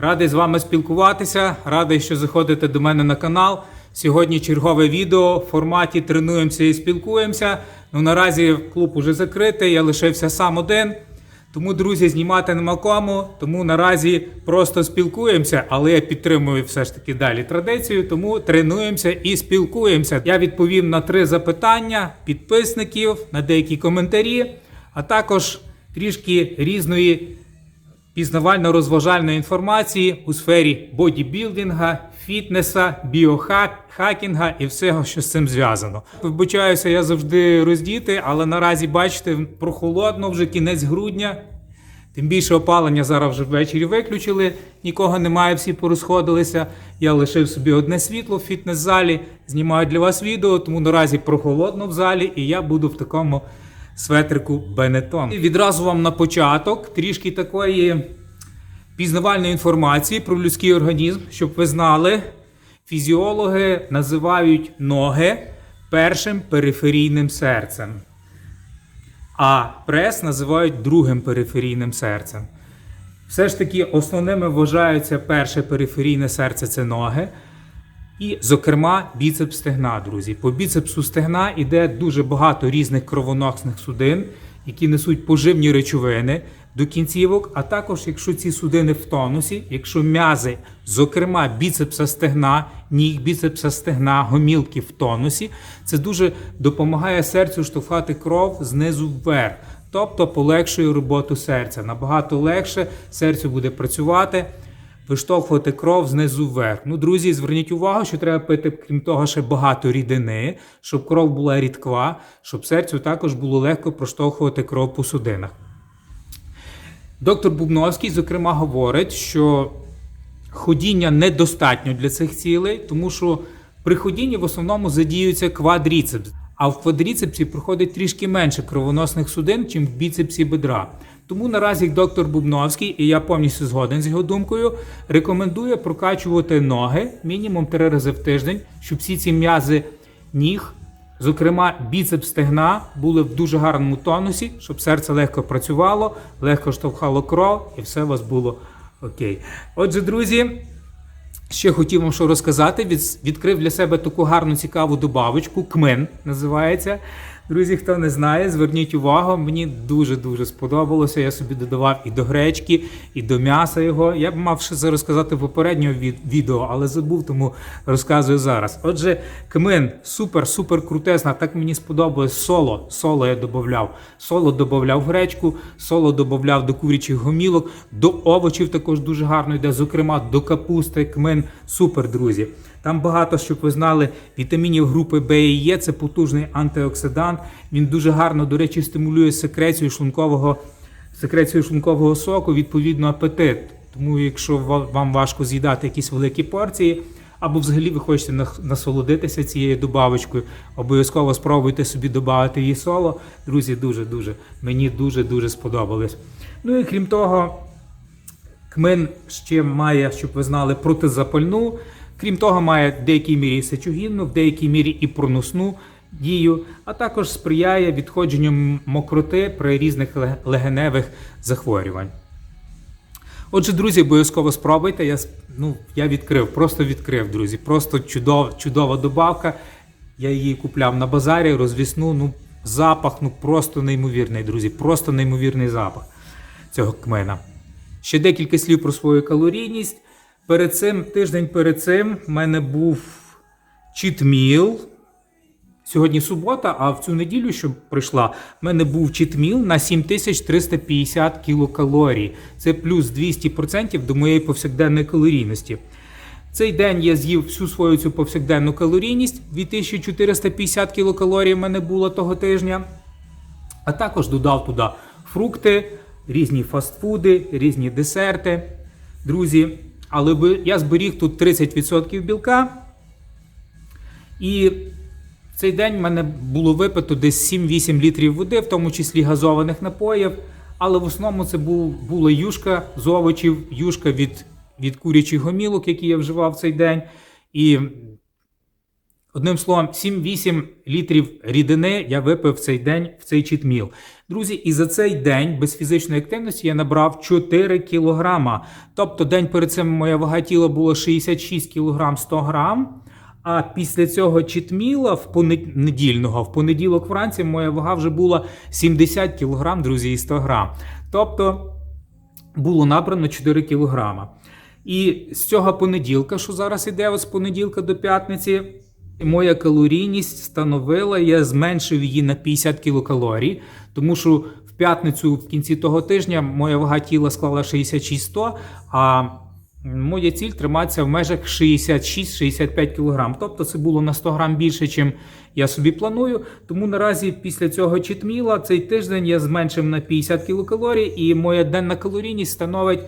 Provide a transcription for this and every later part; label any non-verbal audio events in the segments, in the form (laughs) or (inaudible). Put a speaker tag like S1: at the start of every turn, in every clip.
S1: Радий з вами спілкуватися. Радий, що заходите до мене на канал. Сьогодні чергове відео в форматі тренуємося і спілкуємося. Ну наразі клуб уже закритий, я лишився сам один. Тому, друзі, знімати нема кому. Тому наразі просто спілкуємося, але я підтримую все ж таки далі традицію. Тому тренуємося і спілкуємося. Я відповім на три запитання підписників, на деякі коментарі, а також трішки різної пізнавально-розважальної інформації у сфері бодібілдинга, фітнеса, біохакінга і всього, що з цим зв'язано. Вибачаюся, я завжди роздіти, але наразі бачите, прохолодно вже кінець грудня. Тим більше опалення зараз вже ввечері виключили, нікого немає, всі порозходилися. Я лишив собі одне світло в фітнес-залі, знімаю для вас відео, тому наразі прохолодно в залі, і я буду в такому светрику Бенетон. І відразу вам на початок трішки такої пізнавальної інформації про людський організм, щоб ви знали, фізіологи називають ноги першим периферійним серцем, а прес називають другим периферійним серцем. Все ж таки, основними вважаються перше периферійне серце це ноги. І, зокрема, біцепс стегна, друзі. По біцепсу стегна йде дуже багато різних кровоносних судин, які несуть поживні речовини до кінцівок. А також, якщо ці судини в тонусі, якщо м'язи, зокрема біцепса стегна, ніг біцепса стегна, гомілки в тонусі, це дуже допомагає серцю штовхати кров знизу вверх. Тобто полегшує роботу серця. Набагато легше серцю буде працювати виштовхувати кров знизу вверх. Ну, друзі, зверніть увагу, що треба пити, крім того, ще багато рідини, щоб кров була рідква, щоб серцю також було легко проштовхувати кров по судинах. Доктор Бубновський, зокрема, говорить, що ходіння недостатньо для цих цілей, тому що при ходінні в основному задіюється квадріцепс, а в квадріцепсі проходить трішки менше кровоносних судин, чим в біцепсі бедра. Тому наразі доктор Бубновський, і я повністю згоден з його думкою, рекомендує прокачувати ноги мінімум три рази в тиждень, щоб всі ці м'язи ніг, зокрема біцепс стегна, були в дуже гарному тонусі, щоб серце легко працювало, легко штовхало кров, і все у вас було окей. Отже, друзі. Ще хотів вам що розказати. Від, відкрив для себе таку гарну цікаву добавочку. Кмен називається. Друзі, хто не знає, зверніть увагу. Мені дуже-дуже сподобалося. Я собі додавав і до гречки, і до м'яса його. Я б мав ще це розказати в попередньому від, відео, але забув, тому розказую зараз. Отже, кмен супер, супер крутезна. Так мені сподобалось соло. Соло я додавав. Соло додавав гречку, соло додавав до курячих гомілок, до овочів також дуже гарно йде, зокрема до капусти, кмен. Супер, друзі. Там багато, щоб ви знали, вітамінів групи Б і Е, це потужний антиоксидант. Він дуже гарно, до речі, стимулює секрецію шлункового, секрецію шлункового соку, відповідно, апетит. Тому, якщо вам важко з'їдати якісь великі порції, або взагалі ви хочете насолодитися цією добавочкою, обов'язково спробуйте собі додати її соло. Друзі, дуже-дуже, мені дуже-дуже сподобалось. Ну і крім того, Кмин ще має, щоб ви знали, протизапальну. Крім того, має в деякій мірі сечогінну, в деякій мірі і проносну дію, а також сприяє відходженню мокроти при різних легеневих захворювань. Отже, друзі, обов'язково спробуйте. Я, ну, я відкрив, просто відкрив, друзі. Просто чудова, чудова добавка. Я її купляв на базарі, розвісну. Ну, запах, ну просто неймовірний, друзі. Просто неймовірний запах цього кмена. Ще декілька слів про свою калорійність. Перед цим, тиждень перед цим, в мене був читміл. Сьогодні субота, а в цю неділю, що прийшла, в мене був читміл на 7350 кілокалорій. Це плюс 200% до моєї повсякденної калорійності. Цей день я з'їв всю свою цю повсякденну калорійність. 2450 кілокалорій в мене було того тижня. А також додав туди фрукти, різні фастфуди, різні десерти. Друзі, але я зберіг тут 30% білка. І в цей день в мене було випито десь 7-8 літрів води, в тому числі газованих напоїв. Але в основному це була юшка з овочів, юшка від, від курячих гомілок, які я вживав в цей день. І Одним словом, 7-8 літрів рідини я випив в цей день в цей читміл. Друзі, і за цей день без фізичної активності я набрав 4 кілограма. Тобто день перед цим моя вага тіла була 66 кілограм 100 грам. А після цього читміла в понед... недільного, в понеділок вранці моя вага вже була 70 кілограм, друзі, і 100 грам. Тобто було набрано 4 кілограма. І з цього понеділка, що зараз іде з понеділка до п'ятниці, моя калорійність становила, я зменшив її на 50 кілокалорій, тому що в п'ятницю в кінці того тижня моя вага тіла склала 66-100, а моя ціль триматися в межах 66-65 кг. Тобто це було на 100 грам більше, ніж я собі планую. Тому наразі після цього читміла цей тиждень я зменшив на 50 кілокалорій, і моя денна калорійність становить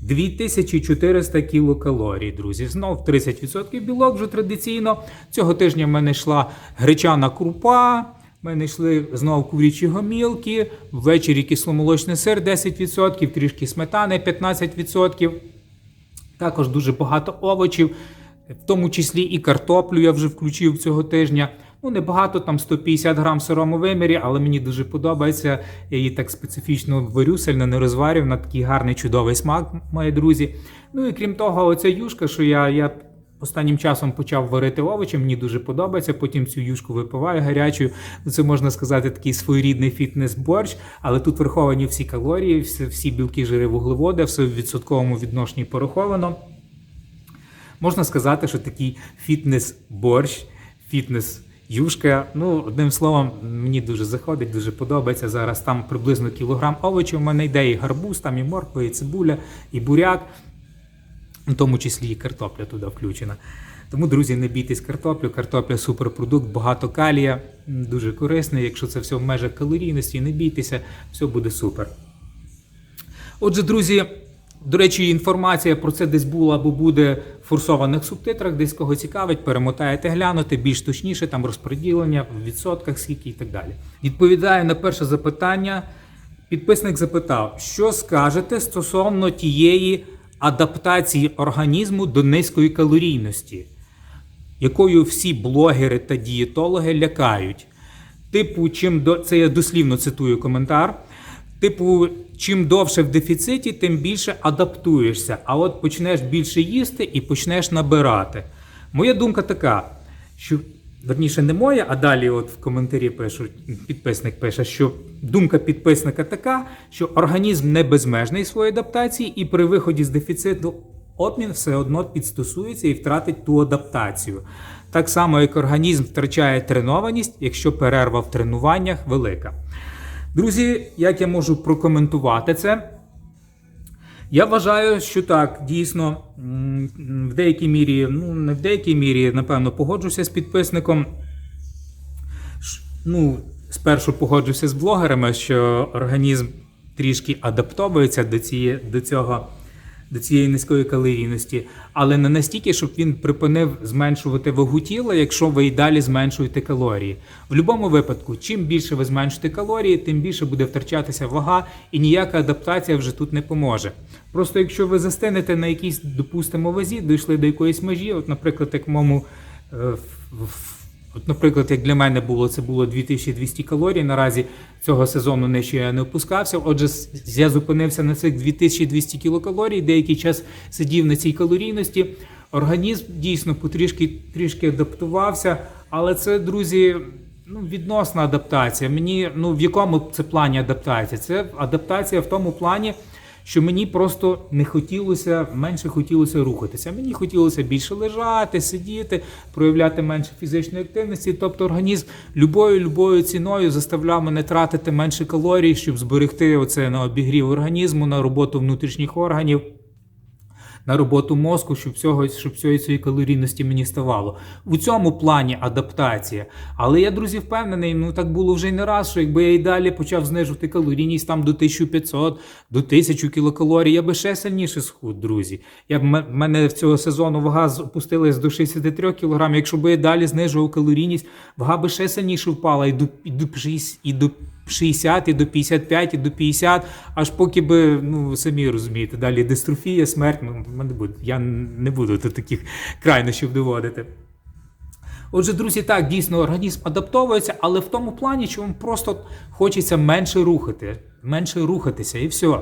S1: 2400 кілокалорій, друзі. Знов 30% білок вже традиційно. Цього тижня в мене йшла гречана крупа. В мене йшли знову курячі гомілки, ввечері кисломолочний сир 10%, трішки сметани 15%. Також дуже багато овочів, в тому числі і картоплю я вже включив цього тижня. Ну, небагато, там 150 грам в сирому вимірі, але мені дуже подобається. Я її так специфічно варю, сильно не розварюю, на такий гарний чудовий смак, мої друзі. Ну і крім того, оця юшка, що я, я останнім часом почав варити овочі, мені дуже подобається. Потім цю юшку випиваю гарячою. Ну, Це можна сказати такий своєрідний фітнес-борщ, але тут враховані всі калорії, всі, всі білки, жири, вуглеводи, все в відсотковому відношенні пораховано. Можна сказати, що такий фітнес-борщ, фітнес. Юшка, ну одним словом, мені дуже заходить, дуже подобається. Зараз там приблизно кілограм овочів. У мене йде і гарбуз, там і морква, і цибуля, і буряк, в тому числі і картопля туди включена. Тому, друзі, не бійтесь картоплю. Картопля суперпродукт, багато калія, дуже корисний. Якщо це все в межах калорійності, не бійтеся, все буде супер. Отже, друзі, до речі, інформація про це десь була або буде в форсованих субтитрах, десь кого цікавить, перемотаєте глянути, більш точніше, там розподілення в відсотках, скільки і так далі. Відповідаю на перше запитання. Підписник запитав, що скажете стосовно тієї адаптації організму до низької калорійності, якою всі блогери та дієтологи лякають. Типу, чим до це я дослівно цитую коментар. Типу, чим довше в дефіциті, тим більше адаптуєшся. А от почнеш більше їсти і почнеш набирати. Моя думка така, що верніше не моя, а далі, от в коментарі пишуть, підписник пише, що думка підписника така, що організм не безмежний своїй адаптації, і при виході з дефіциту обмін все одно підстосується і втратить ту адаптацію. Так само, як організм втрачає тренованість, якщо перерва в тренуваннях велика. Друзі, як я можу прокоментувати це? Я вважаю, що так, дійсно, в деякій мірі, ну не в деякій мірі, напевно, погоджуся з підписником. Ну, спершу погоджуся з блогерами, що організм трішки адаптовується до, цієї, до цього. До цієї низької калорійності, але не настільки, щоб він припинив зменшувати вагу тіла, якщо ви і далі зменшуєте калорії. В будь-якому випадку, чим більше ви зменшуєте калорії, тим більше буде втрачатися вага, і ніяка адаптація вже тут не поможе. Просто якщо ви застинете на якійсь, допустимо, вазі, дійшли до якоїсь межі, от, наприклад, як моєму е, в- в- От, наприклад, як для мене було, це було 2200 калорій. Наразі цього сезону нижче я не опускався. Отже, я зупинився на цих 2200 кілокалорій, деякий час сидів на цій калорійності. Організм дійсно потрішки трішки адаптувався, але це, друзі, ну, відносна адаптація. Мені ну в якому це плані адаптація? Це адаптація в тому плані, що мені просто не хотілося, менше хотілося рухатися. Мені хотілося більше лежати, сидіти, проявляти менше фізичної активності. Тобто організм любою любою ціною заставляв мене тратити менше калорій, щоб зберегти оце на обігрів організму, на роботу внутрішніх органів. На роботу мозку, щоб всього, щоб всієї цієї калорійності мені ставало. У цьому плані адаптація. Але я, друзі, впевнений, ну так було вже й не раз, що якби я і далі почав знижувати калорійність там до 1500, до 1000 кілокалорій, я би ще сильніше схуд, друзі. Я б мене в цього сезону вага опустилась до 63 кг. Якщо б я далі знижував калорійність, вага би ще сильніше впала і до, і до, і до 60, і до 55, і до 50, аж поки би, ну самі розумієте, далі дистрофія, смерть, ну. Я не буду до таких крайнощів доводити. Отже, друзі, так, дійсно, організм адаптовується, але в тому плані, що вам просто хочеться менше рухати, менше рухатися, і все.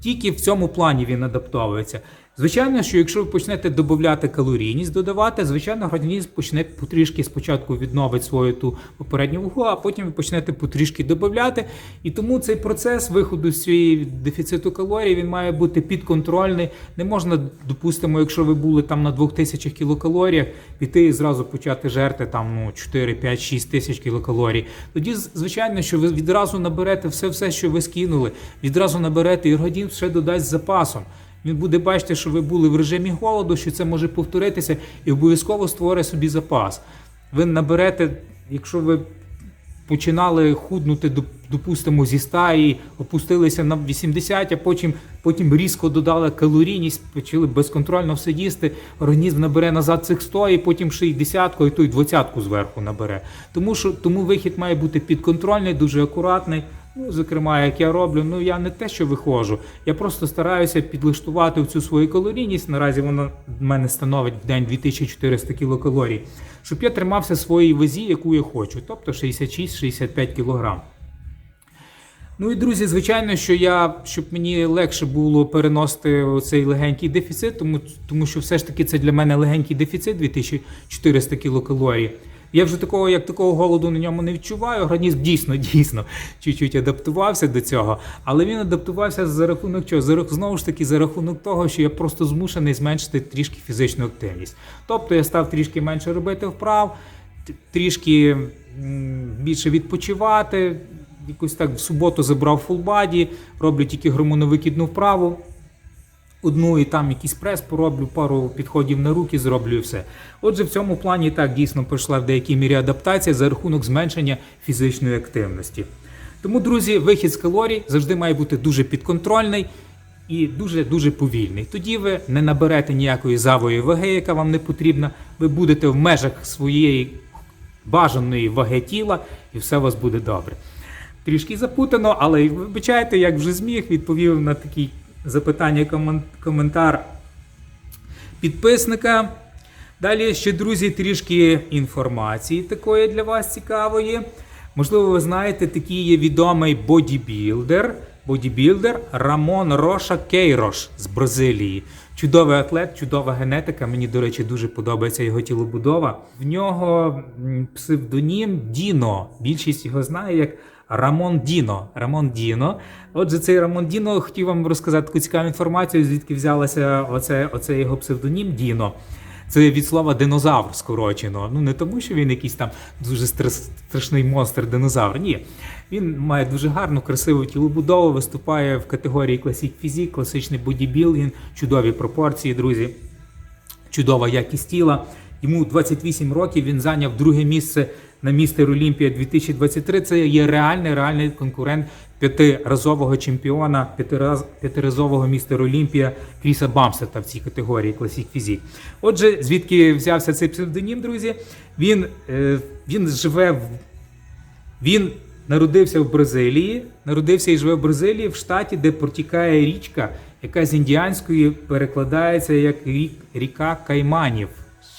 S1: Тільки в цьому плані він адаптовується. Звичайно, що якщо ви почнете додати калорійність, додавати, звичайно, організм почне потрішки спочатку відновить свою ту попередню вагу, а потім ви почнете потрішки додати. І тому цей процес виходу з цієї дефіциту калорій він має бути підконтрольний. Не можна, допустимо, якщо ви були там на 2000 кілокалоріях, піти і зразу почати жерти там ну 4, 5, 6 тисяч кілокалорій. Тоді, звичайно, що ви відразу наберете все, все, що ви скинули, відразу наберете і організм ще додасть запасом. Він буде бачити, що ви були в режимі голоду, що це може повторитися, і обов'язково створить собі запас. Ви наберете, якщо ви починали худнути, доп- допустимо, зі 100 і опустилися на 80, а потім, потім різко додали калорійність, почали безконтрольно все їсти, організм набере назад цих 100, і потім ще й десятку, і то й двадцятку зверху набере. Тому що тому вихід має бути підконтрольний, дуже акуратний. Ну, зокрема, як я роблю, ну я не те, що виходжу. Я просто стараюся підлаштувати цю свою калорійність. Наразі вона в мене становить в день 2400 кілокалорій, щоб я тримався своїй вазі, яку я хочу, тобто 66-65 кілограм. Ну і друзі, звичайно, що я, щоб мені легше було переносити цей легенький дефіцит, тому, тому що все ж таки це для мене легенький дефіцит 2400 кілокалорій. Я вже такого, як такого голоду на ньому не відчуваю. Організм дійсно, дійсно чуть-чуть адаптувався до цього, але він адаптувався за рахунок чого? За рах- знову ж таки, за рахунок того, що я просто змушений зменшити трішки фізичну активність. Тобто я став трішки менше робити вправ, трішки більше відпочивати. Якось так в суботу забрав фулбаді, роблю тільки гормоновикидну вправу. Одну і там якийсь прес пороблю, пару підходів на руки зроблю і все. Отже, в цьому плані так дійсно пройшла в деякій мірі адаптація за рахунок зменшення фізичної активності. Тому, друзі, вихід з калорій завжди має бути дуже підконтрольний і дуже дуже повільний. Тоді ви не наберете ніякої завої ваги, яка вам не потрібна. Ви будете в межах своєї бажаної ваги тіла, і все у вас буде добре. Трішки запутано, але вибачайте, як вже зміг, відповів на такі запитання комен- коментар підписника. Далі ще, друзі, трішки інформації такої для вас цікавої. Можливо, ви знаєте, такий є відомий бодібілдер, бодібілдер Рамон Роша Кейрош з Бразилії. Чудовий атлет, чудова генетика. Мені, до речі, дуже подобається його тілобудова. В нього псевдонім Діно. Більшість його знає як Рамон Діно. Рамон Діно. Отже, цей Рамон Діно хотів вам розказати таку цікаву інформацію, звідки взялася оце, оце його псевдонім Діно. Це від слова динозавр скорочено. Ну не тому, що він якийсь там дуже страшний монстр динозавр. Ні. Він має дуже гарну, красиву тілобудову, виступає в категорії класік фізік, класичний бодібілдинг, чудові пропорції, друзі чудова якість тіла. Йому 28 років. Він зайняв друге місце на містер Олімпія 2023. Це є реальний реальний конкурент п'ятиразового чемпіона, п'ятираз, п'ятиразового містер Олімпія Кріса Бамсета в цій категорії Classic Physique. Отже, звідки взявся цей псевдонім, друзі? Він, е, він живе в він народився в Бразилії, народився і живе в Бразилії, в штаті, де протікає річка, яка з індіанської перекладається як рік, ріка Кайманів.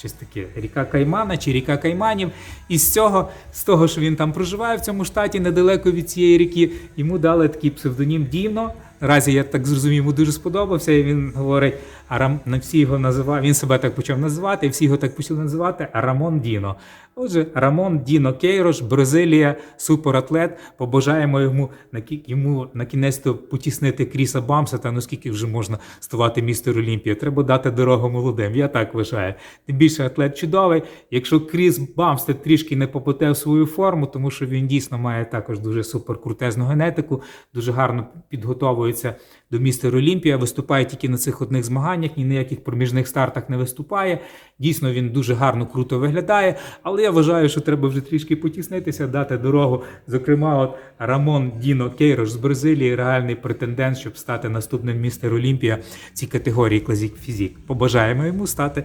S1: Щось таке, ріка Каймана чи ріка Кайманів. І з цього, з того, що він там проживає в цьому штаті, недалеко від цієї ріки, йому дали такий псевдонім Діно. Наразі я так зрозумів, йому дуже сподобався. І він говорить, Арам на всі його називав. Він себе так почав називати, і всі його так почали називати Арамон Діно. Отже, Рамон Діно Кейрош, Бразилія, суператлет. Побажаємо йому на йому на кінець то потіснити Кріса Бамсета. Ну скільки вже можна ставати містер Олімпія? Треба дати дорогу молодим. Я так вважаю. Тим більше атлет чудовий. Якщо Кріс Бамстед трішки не попаде в свою форму, тому що він дійсно має також дуже суперкрутезну генетику, дуже гарно підготовується до містер Олімпія, виступає тільки на цих одних змаганнях, ні на яких проміжних стартах не виступає. Дійсно, він дуже гарно круто виглядає. Але я вважаю, що треба вже трішки потіснитися, дати дорогу. Зокрема, от Рамон Діно Кейрош з Бразилії, реальний претендент, щоб стати наступним містер Олімпія цій категорії Клазік Фізік. Побажаємо йому стати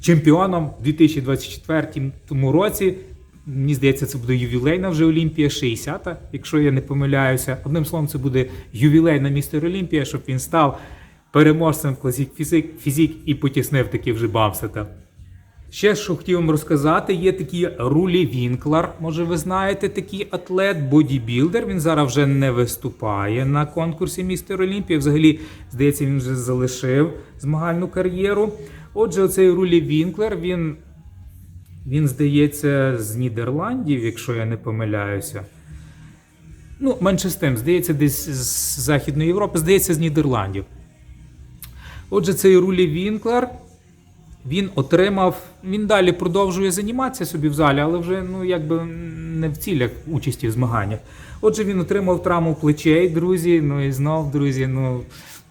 S1: чемпіоном у 2024 році. Мені здається, це буде ювілейна вже Олімпія, 60-та, якщо я не помиляюся. Одним словом, це буде ювілейна містер Олімпія, щоб він став переможцем класік фізик, фізик і потіснив таки вже Бамсета. Ще що хотів вам розказати, є такий Рулі Вінклар. Може, ви знаєте такий атлет, бодібілдер. Він зараз вже не виступає на конкурсі Містер Олімпія. Взагалі, здається, він вже залишив змагальну кар'єру. Отже, оцей Рулі Вінклер, він, він здається, з Нідерландів, якщо я не помиляюся. Ну, менше з тим, здається, десь з Західної Європи, здається, з Нідерландів. Отже, цей Рулі Вінклер, він отримав, він далі продовжує займатися собі в залі, але вже ну, якби не в цілях участі в змаганнях. Отже, він отримав травму плечей, друзі. Ну і знов, друзі, ну.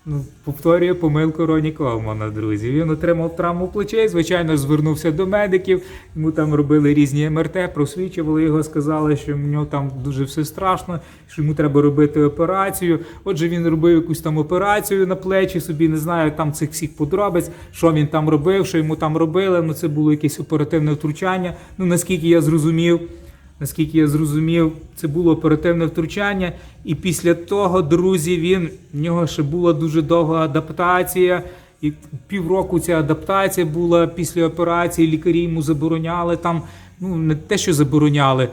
S1: Ну, повторює помилку Роні Колмана, друзі. Він отримав травму плечей, звичайно, звернувся до медиків. Йому там робили різні МРТ, просвічували його, сказали, що в нього там дуже все страшно, що йому треба робити операцію. Отже, він робив якусь там операцію на плечі собі, не знаю там цих всіх подробиць, що він там робив, що йому там робили. Ну, це було якесь оперативне втручання. Ну, наскільки я зрозумів. Наскільки я зрозумів, це було оперативне втручання, і після того, друзі, він в нього ще була дуже довга адаптація. І півроку ця адаптація була після операції. Лікарі йому забороняли там. Ну не те, що забороняли.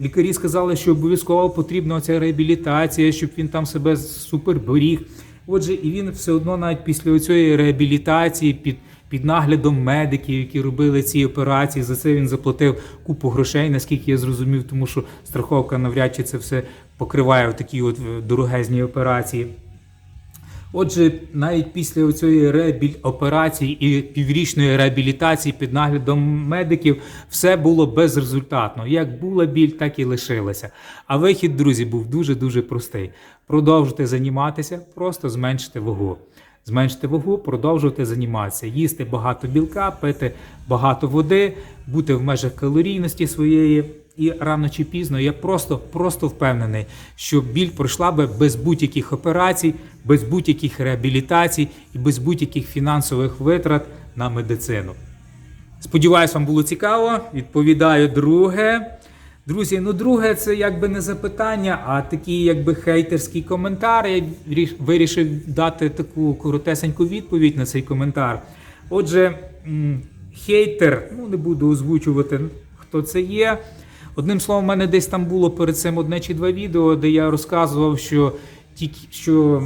S1: Лікарі сказали, що обов'язково потрібна ця реабілітація, щоб він там себе супер беріг. Отже, і він все одно, навіть після цієї реабілітації, під під наглядом медиків, які робили ці операції. За це він заплатив купу грошей, наскільки я зрозумів, тому що страховка навряд чи це все покриває в такі от е, дорогезні операції. Отже, навіть після цієї реабіль... операції і піврічної реабілітації під наглядом медиків все було безрезультатно. Як була біль, так і лишилася. А вихід, друзі, був дуже-дуже простий. Продовжуйте займатися, просто зменшити вагу. Зменшити вагу, продовжувати займатися, їсти багато білка, пити багато води, бути в межах калорійності своєї. І рано чи пізно я просто просто впевнений, що біль пройшла би без будь-яких операцій, без будь-яких реабілітацій і без будь-яких фінансових витрат на медицину. Сподіваюсь, вам було цікаво. Відповідаю друге. Друзі, ну друге, це якби не запитання, а такий якби хейтерський коментар. Я вирішив дати таку коротесеньку відповідь на цей коментар. Отже, хейтер, ну не буду озвучувати, хто це є. Одним словом, в мене десь там було перед цим одне чи два відео, де я розказував, що тільки що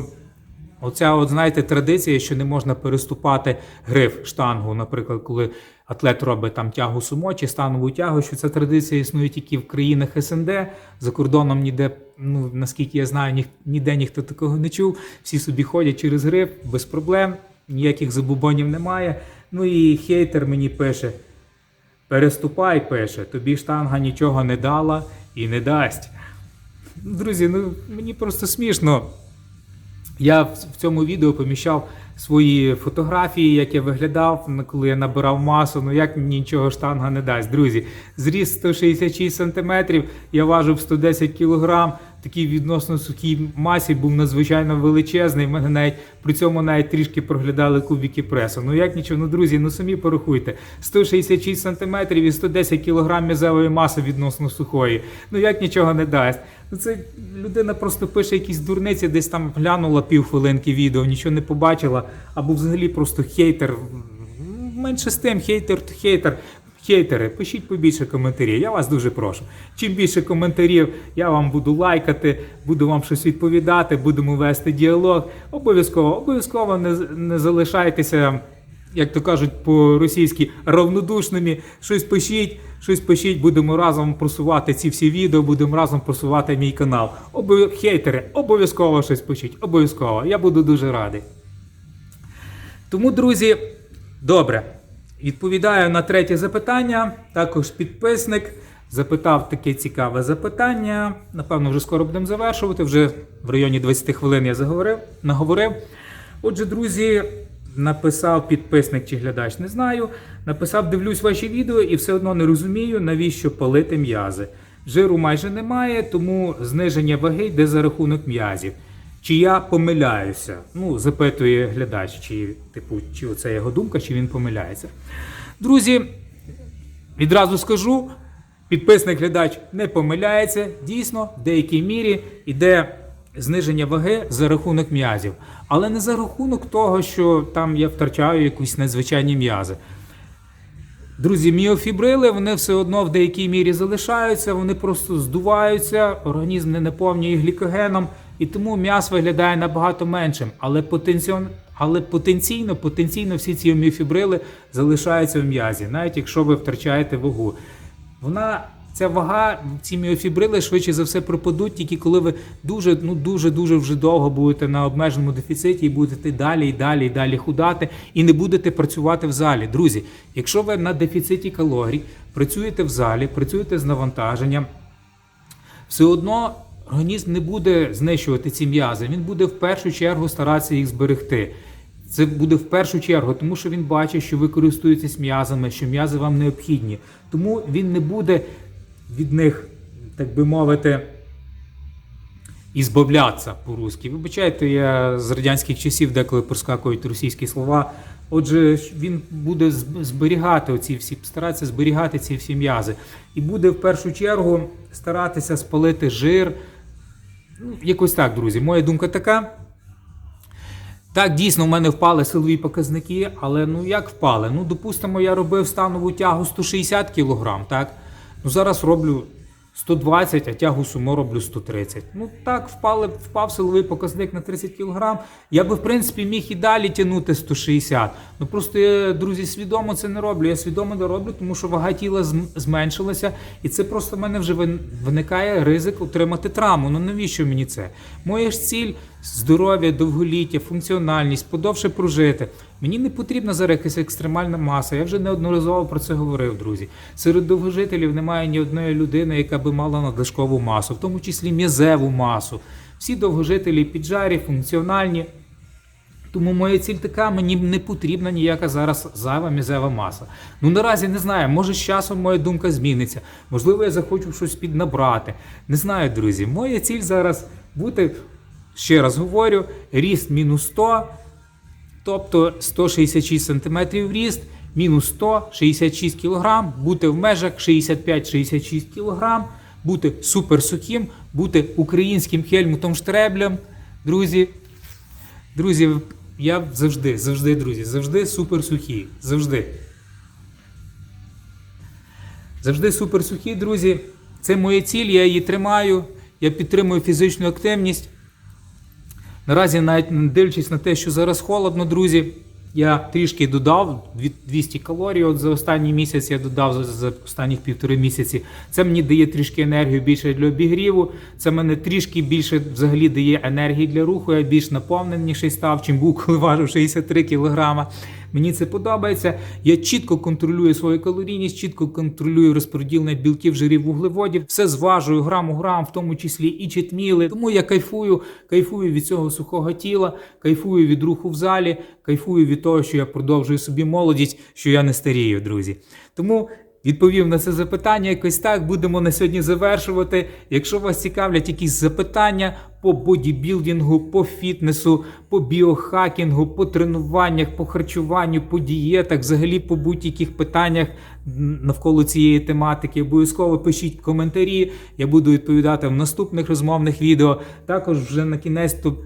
S1: Оця, от знаєте, традиція, що не можна переступати гриф штангу, наприклад, коли атлет робить там тягу сумо чи станову тягу, що ця традиція існує тільки в країнах СНД. За кордоном ніде, ну наскільки я знаю, ні, ніде ніхто такого не чув. Всі собі ходять через гриф без проблем, ніяких забубонів немає. Ну і хейтер мені пише: переступай, пише, тобі штанга нічого не дала і не дасть. Друзі, ну мені просто смішно. Я в цьому відео поміщав свої фотографії, як я виглядав, ну, коли я набирав масу. Ну як мені нічого штанга не дасть. Друзі, зріс 166 см, я важив 110 кг, такий відносно сухій масі був надзвичайно величезний. В мене навіть при цьому навіть трішки проглядали кубики пресу. Ну як нічого, ну друзі, ну самі порахуйте. 166 см і 110 кг м'язевої маси відносно сухої. Ну як нічого не дасть. Ну це людина просто пише якісь дурниці, десь там глянула півхвилинки відео, нічого не побачила, або взагалі просто хейтер. Менше з тим, хейтер хейтер. Хейтери, пишіть побільше коментарів. Я вас дуже прошу. Чим більше коментарів, я вам буду лайкати, буду вам щось відповідати, будемо вести діалог. Обов'язково, обов'язково не, не залишайтеся, як то кажуть по-російськи, равнодушними. Щось пишіть, щось пишіть, будемо разом просувати ці всі відео, будемо разом просувати мій канал. Обов... Хейтери, обов'язково щось пишіть, обов'язково. Я буду дуже радий. Тому, друзі, добре. Відповідаю на третє запитання. Також підписник запитав таке цікаве запитання. Напевно, вже скоро будемо завершувати. Вже в районі 20 хвилин я заговорив, наговорив. Отже, друзі, написав підписник чи глядач, не знаю. Написав, дивлюсь ваші відео і все одно не розумію, навіщо палити м'язи. Жиру майже немає, тому зниження ваги йде за рахунок м'язів. Чи я помиляюся? Ну, запитує глядач, чи типу, чи оце його думка, чи він помиляється. Друзі, відразу скажу: підписник глядач не помиляється. Дійсно, в деякій мірі йде зниження ваги за рахунок м'язів. Але не за рахунок того, що там я втрачаю якісь надзвичайні м'язи. Друзі, міофібрили вони все одно в деякій мірі залишаються, вони просто здуваються, організм не наповнює глікогеном, і тому м'яс виглядає набагато меншим. Але потенціон... але потенційно, потенційно всі ці міофібрили залишаються в м'язі, навіть якщо ви втрачаєте вагу. Вона ця вага, ці міофібрили швидше за все пропадуть, тільки коли ви дуже, ну дуже дуже вже довго будете на обмеженому дефіциті і будете далі і далі і далі худати, і не будете працювати в залі. Друзі, якщо ви на дефіциті калорій, працюєте в залі, працюєте з навантаженням, все одно організм не буде знищувати ці м'язи. Він буде в першу чергу старатися їх зберегти. Це буде в першу чергу, тому що він бачить, що ви користуєтесь м'язами, що м'язи вам необхідні. Тому він не буде від них, так би мовити, ізбавлятися по-русски. Вибачайте, я з радянських часів деколи проскакують російські слова. Отже, він буде зберігати оці всі, старатися зберігати ці всі м'язи. І буде в першу чергу старатися спалити жир. Ну, якось так, друзі. Моя думка така. Так, дійсно, в мене впали силові показники, але ну як впали? Ну, допустимо, я робив станову тягу 160 кг, так? Ну зараз роблю 120, а тягу сумо роблю 130. Ну так, впали, впав силовий показник на 30 кг. Я би, в принципі, міг і далі тягнути 160. Ну просто я, друзі, свідомо це не роблю. Я свідомо не роблю, тому що вага тіла зменшилася, і це просто в мене вже виникає ризик отримати травму. Ну навіщо мені це? Моя ж ціль здоров'я, довголіття, функціональність, подовше прожити. Мені не потрібна зараз якась екстремальна маса. Я вже неодноразово про це говорив, друзі. Серед довгожителів немає ні одної людини, яка би мала надлишкову масу, в тому числі м'язеву масу. Всі довгожителі піджарі, функціональні. Тому моя ціль така, мені не потрібна ніяка зараз зайва мізева маса. Ну наразі не знаю, може з часом моя думка зміниться. Можливо, я захочу щось піднабрати. Не знаю, друзі. Моя ціль зараз бути, ще раз говорю, ріст мінус 100, тобто 166 см ріст, мінус 100, 66 кг, бути в межах 65-66 кг, бути суперсухим, бути українським Хельмутом Штреблем. Друзі, Друзі, я завжди, завжди, друзі, завжди супер сухі. Завжди. Завжди супер сухі, друзі. Це моя ціль, я її тримаю. Я підтримую фізичну активність. Наразі, навіть дивлячись на те, що зараз холодно, друзі, я трішки додав дві- 200 калорій. От за останній місяць я додав за останніх півтори місяці. Це мені дає трішки енергію більше для обігріву. Це мене трішки більше взагалі дає енергії для руху. Я більш наповненіший став, чим був, (laughs) коли важив 63 кілограма. Мені це подобається. Я чітко контролюю свою калорійність, чітко контролюю розподілення білків, жирів, вуглеводів. Все зважую грам у грам, в тому числі і читміли. Тому я кайфую, кайфую від цього сухого тіла, кайфую від руху в залі, кайфую від того, що я продовжую собі молодість, що я не старію, друзі. Тому. Відповів на це запитання якось так. Будемо на сьогодні завершувати. Якщо вас цікавлять якісь запитання по бодібілдингу, по фітнесу, по біохакінгу, по тренуваннях, по харчуванню, по дієтах, взагалі по будь-яких питаннях навколо цієї тематики, обов'язково пишіть коментарі. Я буду відповідати в наступних розмовних відео. Також вже на кінець то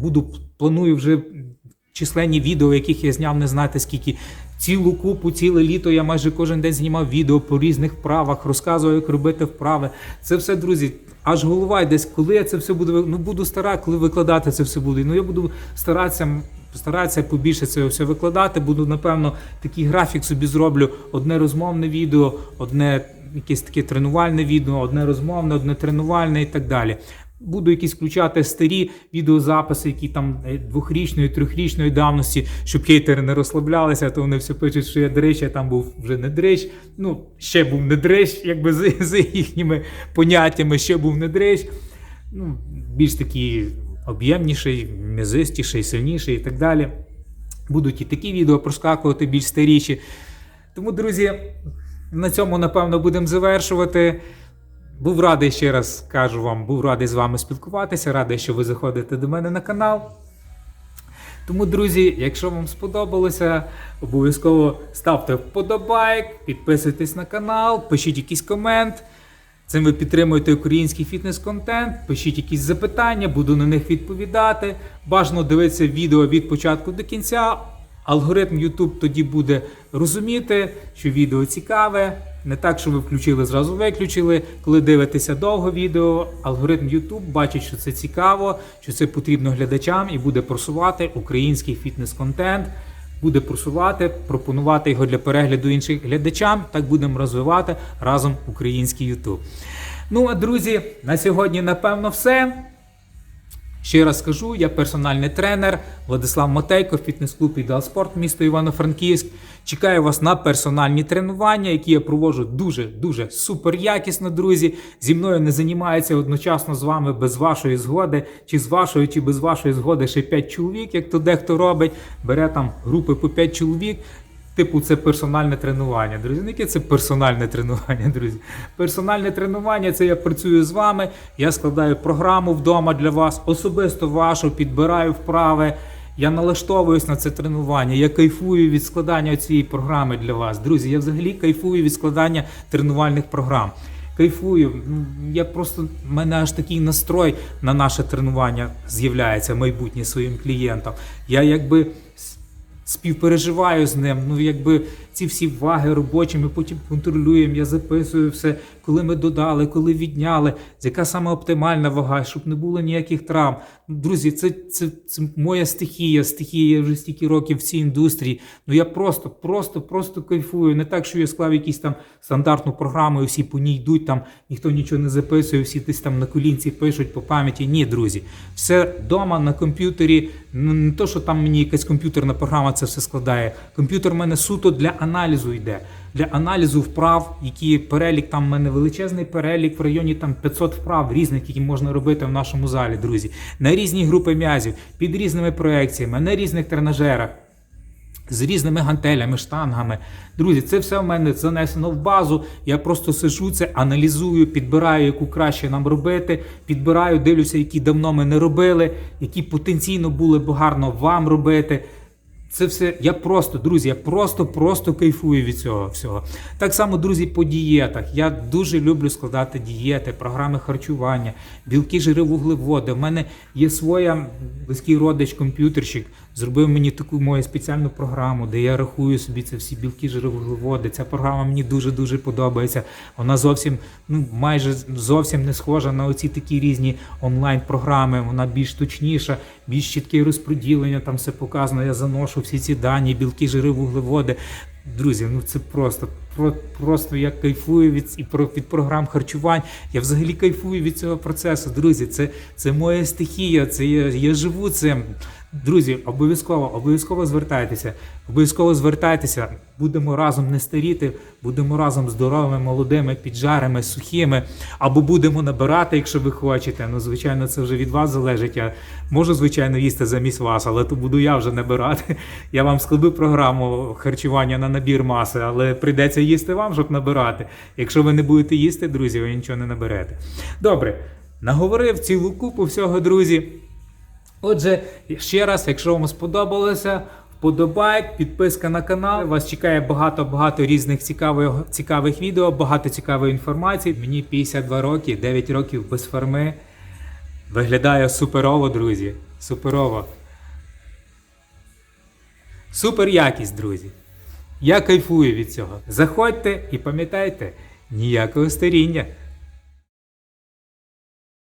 S1: буду планую вже численні відео, яких я зняв не знати скільки. Цілу купу, ціле літо я майже кожен день знімав відео по різних вправах, розказував, як робити вправи. Це все, друзі, аж голова десь, коли я це все буду ну буду стара, коли викладати це все буду. Ну я буду старатися. Старатися побільше цього все викладати. Буду, напевно, такий графік собі зроблю: одне розмовне відео, одне якесь таке тренувальне відео, одне розмовне, одне тренувальне і так далі. Буду якісь включати старі відеозаписи, які там е, двохрічної, трьохрічної давності, щоб хейтери не розслаблялися, то вони все пишуть, що я дрищ, а там був вже не дрищ. Ну, ще був не дрищ, якби з, (laughs) з їхніми поняттями, ще був не дрищ. Ну, більш такий об'ємніший, м'язистіший, сильніший і так далі. Будуть і такі відео проскакувати більш старіші. Тому, друзі, на цьому, напевно, будемо завершувати. Був радий ще раз кажу вам, був радий з вами спілкуватися, радий, що ви заходите до мене на канал. Тому, друзі, якщо вам сподобалося, обов'язково ставте вподобайк, підписуйтесь на канал, пишіть якийсь комент. Цим ви підтримуєте український фітнес-контент, пишіть якісь запитання, буду на них відповідати. Бажано дивитися відео від початку до кінця. Алгоритм YouTube тоді буде розуміти, що відео цікаве. Не так, що ви включили, зразу виключили. Коли дивитеся довго відео, алгоритм YouTube бачить, що це цікаво, що це потрібно глядачам і буде просувати український фітнес-контент, буде просувати, пропонувати його для перегляду іншим глядачам. Так будемо розвивати разом український YouTube. Ну а друзі, на сьогодні напевно все. Ще раз скажу, я персональний тренер Владислав Матейко, фітнес-клуб Ідеал Спорт, місто Івано-Франківськ. Чекаю вас на персональні тренування, які я проводжу дуже дуже супер якісно, друзі. Зі мною не займається одночасно з вами без вашої згоди, чи з вашої, чи без вашої згоди ще 5 чоловік, як то дехто робить. Бере там групи по 5 чоловік. Типу, це персональне тренування. Друзі, яке це персональне тренування, друзі. Персональне тренування це я працюю з вами, я складаю програму вдома для вас, особисто вашу, підбираю вправи. Я налаштовуюсь на це тренування. Я кайфую від складання цієї програми для вас. Друзі, я взагалі кайфую від складання тренувальних програм. Кайфую. Я просто в мене аж такий настрой на наше тренування з'являється майбутнє своїм клієнтам. Я якби співпереживаю з ним. Ну, якби ці всі ваги робочі, ми потім контролюємо, я записую все, коли ми додали, коли відняли, яка саме оптимальна вага, щоб не було ніяких травм. Друзі, це, це, це моя стихія, стихія я вже стільки років в цій індустрії. Ну я просто, просто, просто кайфую. Не так, що я склав якісь там стандартну програму, і всі по ній йдуть, там ніхто нічого не записує, всі десь там на колінці пишуть по пам'яті. Ні, друзі, все вдома на комп'ютері. Не то, що там мені якась комп'ютерна програма це все складає. Комп'ютер в мене суто для аналізу йде. Для аналізу вправ, які перелік там в мене величезний перелік в районі там 500 вправ різних, які можна робити в нашому залі, друзі, на різні групи м'язів, під різними проекціями, на різних тренажерах. З різними гантелями, штангами. Друзі, це все в мене занесено в базу. Я просто сижу це, аналізую, підбираю, яку краще нам робити. Підбираю, дивлюся, які давно ми не робили, які потенційно були б гарно вам робити. Це все, я просто, друзі, я просто, просто кайфую від цього всього. Так само, друзі, по дієтах. Я дуже люблю складати дієти, програми харчування, білки, жири, вуглеводи. У мене є своя близький родич, комп'ютерщик, зробив мені таку мою спеціальну програму, де я рахую собі це всі білки, жири, вуглеводи. Ця програма мені дуже дуже подобається. Вона зовсім, ну майже зовсім не схожа на оці такі різні онлайн-програми. Вона більш точніша, більш чітке розподілення. Там все показано. Я заношу всі ці дані, білки, жири, вуглеводи. Друзі, ну це просто про, просто я кайфую від і про від програм харчувань. Я взагалі кайфую від цього процесу. Друзі, це, це моя стихія. Це я, я живу цим. Друзі, обов'язково, обов'язково звертайтеся. Обов'язково звертайтеся. Будемо разом не старіти, будемо разом здоровими, молодими, піджарими, сухими. Або будемо набирати, якщо ви хочете. Ну, звичайно, це вже від вас залежить. Я можу, звичайно, їсти замість вас, але то буду я вже набирати. (laughs) Я вам складу програму харчування на набір маси, але прийдеться їсти вам, щоб набирати. Якщо ви не будете їсти, друзі, ви нічого не наберете. Добре, наговорив цілу купу всього, друзі. Отже, ще раз, якщо вам сподобалося, вподобайк, підписка на канал. Вас чекає багато-багато різних цікавих, цікавих відео, багато цікавої інформації. Мені 52 роки, 9 років без фарми. Виглядає суперово, друзі. Суперово. Супер якість, друзі. Я кайфую від цього. Заходьте і пам'ятайте, ніякого старіння.